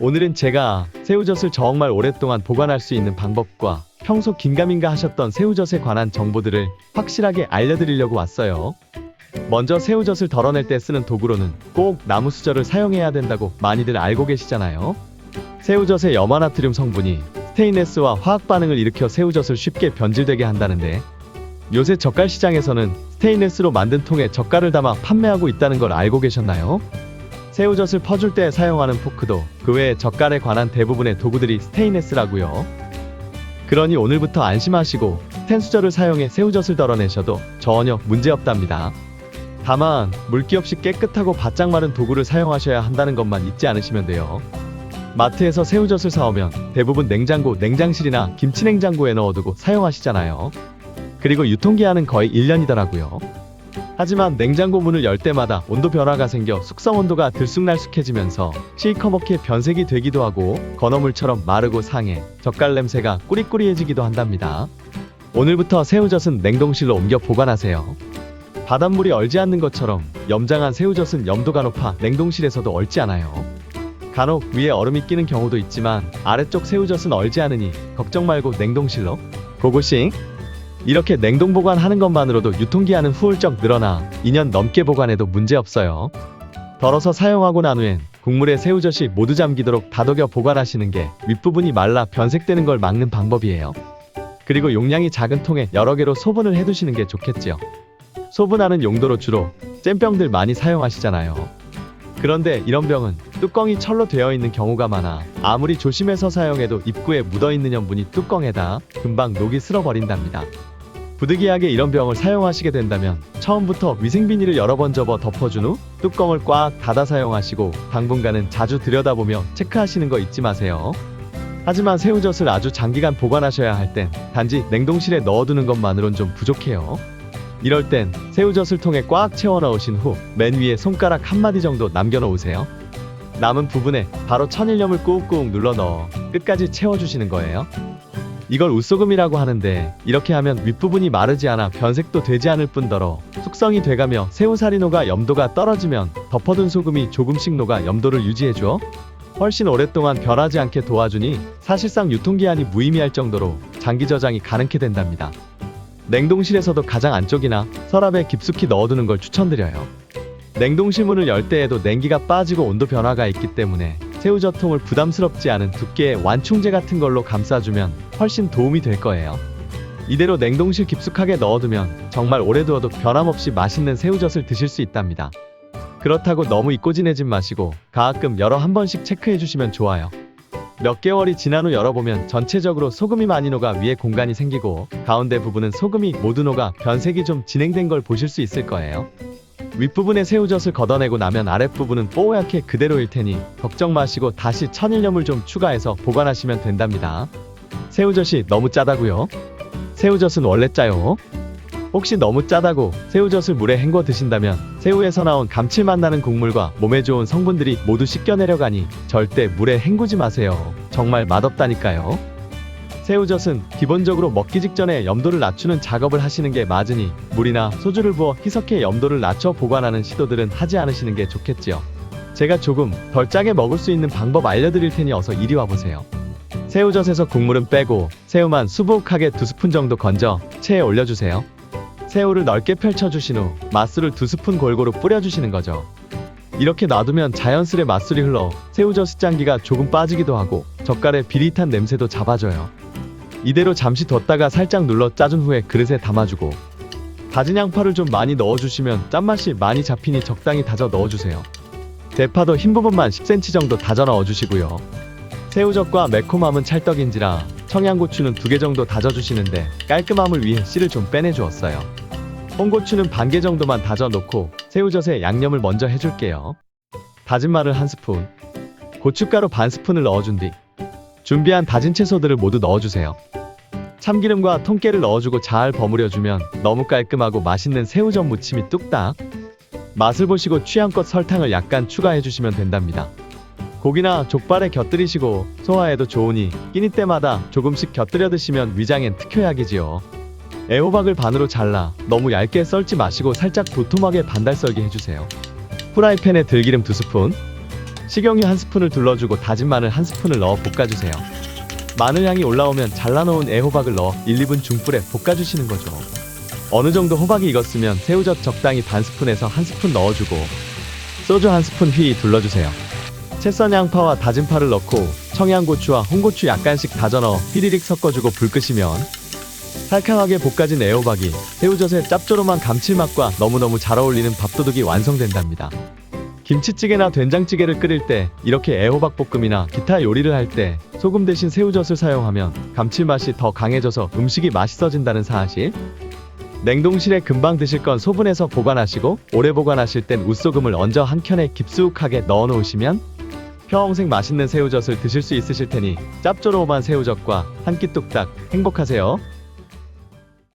오늘은 제가 새우젓을 정말 오랫동안 보관할 수 있는 방법과 평소 긴가민가 하셨던 새우젓에 관한 정보들을 확실하게 알려드리려고 왔어요. 먼저 새우젓을 덜어낼 때 쓰는 도구로는 꼭 나무 수저를 사용해야 된다고 많이들 알고 계시잖아요. 새우젓의 염화나트륨 성분이 스테인레스와 화학 반응을 일으켜 새우젓을 쉽게 변질되게 한다는데 요새 젓갈 시장에서는 스테인레스로 만든 통에 젓갈을 담아 판매하고 있다는 걸 알고 계셨나요? 새우젓을 퍼줄 때 사용하는 포크도 그 외에 젓갈에 관한 대부분의 도구들이 스테인레스라고요. 그러니 오늘부터 안심하시고 스텐 수저를 사용해 새우젓을 덜어내셔도 전혀 문제없답니다. 다만 물기 없이 깨끗하고 바짝 마른 도구를 사용하셔야 한다는 것만 잊지 않으시면 돼요. 마트에서 새우젓을 사오면 대부분 냉장고, 냉장실이나 김치 냉장고에 넣어두고 사용하시잖아요. 그리고 유통기한은 거의 1년이더라고요. 하지만 냉장고 문을 열 때마다 온도 변화가 생겨 숙성 온도가 들쑥날쑥해지면서 시커멓게 변색이 되기도 하고 건어물처럼 마르고 상해 젓갈 냄새가 꾸리꾸리해지기도 한답니다. 오늘부터 새우젓은 냉동실로 옮겨 보관하세요. 바닷물이 얼지 않는 것처럼 염장한 새우젓은 염도가 높아 냉동실에서도 얼지 않아요. 간혹 위에 얼음이 끼는 경우도 있지만 아래쪽 새우젓은 얼지 않으니 걱정 말고 냉동실로 고고싱 이렇게 냉동 보관하는 것만으로도 유통기한은 후울적 늘어나 2년 넘게 보관해도 문제없어요. 덜어서 사용하고 난 후엔 국물에 새우젓이 모두 잠기도록 다독여 보관하시는 게 윗부분이 말라 변색되는 걸 막는 방법이에요. 그리고 용량이 작은 통에 여러 개로 소분을 해두시는 게 좋겠지요. 소분하는 용도로 주로 잼병들 많이 사용하시잖아요. 그런데 이런 병은 뚜껑이 철로 되어 있는 경우가 많아 아무리 조심해서 사용해도 입구에 묻어 있는 염분이 뚜껑에다 금방 녹이 슬어버린답니다. 부득이하게 이런 병을 사용하시게 된다면 처음부터 위생 비닐을 여러 번 접어 덮어준 후 뚜껑을 꽉 닫아 사용하시고 당분간은 자주 들여다보며 체크하시는 거 잊지 마세요. 하지만 새우젓을 아주 장기간 보관하셔야 할 땐 단지 냉동실에 넣어두는 것만으론 좀 부족해요. 이럴 땐 새우젓을 통에 꽉 채워 넣으신 후 맨 위에 손가락 한 마디 정도 남겨 놓으세요. 남은 부분에 바로 천일염을 꾹꾹 눌러 넣어 끝까지 채워주시는 거예요. 이걸 우소금이라고 하는데 이렇게 하면 윗부분이 마르지 않아 변색도 되지 않을 뿐더러 숙성이 돼가며 새우살이 녹아 염도가 떨어지면 덮어둔 소금이 조금씩 녹아 염도를 유지해줘 훨씬 오랫동안 변하지 않게 도와주니 사실상 유통기한이 무의미할 정도로 장기 저장이 가능케 된답니다. 냉동실에서도 가장 안쪽이나 서랍에 깊숙이 넣어두는 걸 추천드려요. 냉동실 문을 열 때에도 냉기가 빠지고 온도 변화가 있기 때문에 새우젓통을 부담스럽지 않은 두께의 완충제 같은 걸로 감싸주면 훨씬 도움이 될 거예요. 이대로 냉동실 깊숙하게 넣어두면 정말 오래 두어도 변함없이 맛있는 새우젓을 드실 수 있답니다. 그렇다고 너무 잊고 지내진 마시고 가끔 열어 한 번씩 체크해 주시면 좋아요. 몇 개월이 지난 후 열어보면 전체적으로 소금이 많이 녹아 위에 공간이 생기고 가운데 부분은 소금이 모두 녹아 변색이 좀 진행된 걸 보실 수 있을 거예요. 윗부분에 새우젓을 걷어내고 나면 아랫부분은 뽀얗게 그대로일 테니 걱정 마시고 다시 천일염을 좀 추가해서 보관하시면 된답니다. 새우젓이 너무 짜다고요? 새우젓은 원래 짜요. 혹시 너무 짜다고 새우젓을 물에 헹궈 드신다면 새우에서 나온 감칠맛 나는 국물과 몸에 좋은 성분들이 모두 씻겨 내려가니 절대 물에 헹구지 마세요. 정말 맛없다니까요. 새우젓은 기본적으로 먹기 직전에 염도를 낮추는 작업을 하시는 게 맞으니 물이나 소주를 부어 희석해 염도를 낮춰 보관하는 시도들은 하지 않으시는 게 좋겠지요. 제가 조금 덜 짜게 먹을 수 있는 방법 알려드릴 테니 어서 이리 와보세요. 새우젓에서 국물은 빼고 새우만 수북하게 두 스푼 정도 건져 체에 올려주세요. 새우를 넓게 펼쳐주신 후 맛술을 두 스푼 골고루 뿌려주시는 거죠. 이렇게 놔두면 자연스레 맛술이 흘러 새우젓 습장기가 조금 빠지기도 하고 젓갈의 비릿한 냄새도 잡아줘요. 이대로 잠시 뒀다가 살짝 눌러 짜준 후에 그릇에 담아주고 다진 양파를 좀 많이 넣어주시면 짠맛이 많이 잡히니 적당히 다져 넣어주세요. 대파도 흰 부분만 10cm 정도 다져 넣어주시고요. 새우젓과 매콤함은 찰떡인지라 청양고추는 두 개 정도 다져주시는데 깔끔함을 위해 씨를 좀 빼내주었어요. 홍고추는 반 개 정도만 다져 놓고 새우젓에 양념을 먼저 해줄게요. 다진 마늘 한 스푼, 고춧가루 반 스푼을 넣어준 뒤 준비한 다진 채소들을 모두 넣어주세요. 참기름과 통깨를 넣어주고 잘 버무려주면 너무 깔끔하고 맛있는 새우젓 무침이 뚝딱. 맛을 보시고 취향껏 설탕을 약간 추가해주시면 된답니다. 고기나 족발에 곁들이시고 소화에도 좋으니 끼니 때마다 조금씩 곁들여 드시면 위장엔 특효약이지요. 애호박을 반으로 잘라 너무 얇게 썰지 마시고 살짝 도톰하게 반달 썰기 해주세요. 후라이팬에 들기름 2스푼, 식용유 한 스푼을 둘러주고 다진 마늘 한 스푼을 넣어 볶아주세요. 마늘 향이 올라오면 잘라놓은 애호박을 넣어 1, 2분 중불에 볶아주시는 거죠. 어느 정도 호박이 익었으면 새우젓 적당히 반 스푼에서 한 스푼 넣어주고 소주 한 스푼 휘 둘러주세요. 채썬 양파와 다진 파를 넣고 청양고추와 홍고추 약간씩 다져 넣어 휘리릭 섞어주고 불 끄시면 살캉하게 볶아진 애호박이 새우젓의 짭조름한 감칠맛과 너무너무 잘 어울리는 밥도둑이 완성된답니다. 김치찌개나 된장찌개를 끓일 때 이렇게 애호박 볶음이나 기타 요리를 할 때 소금 대신 새우젓을 사용하면 감칠맛이 더 강해져서 음식이 맛있어진다는 사실 냉동실에 금방 드실 건 소분해서 보관하시고 오래 보관하실 땐 웃소금을 얹어 한 켠에 깊숙하게 넣어 놓으시면 평생 맛있는 새우젓을 드실 수 있으실 테니 짭조름한 새우젓과 한 끼 뚝딱 행복하세요.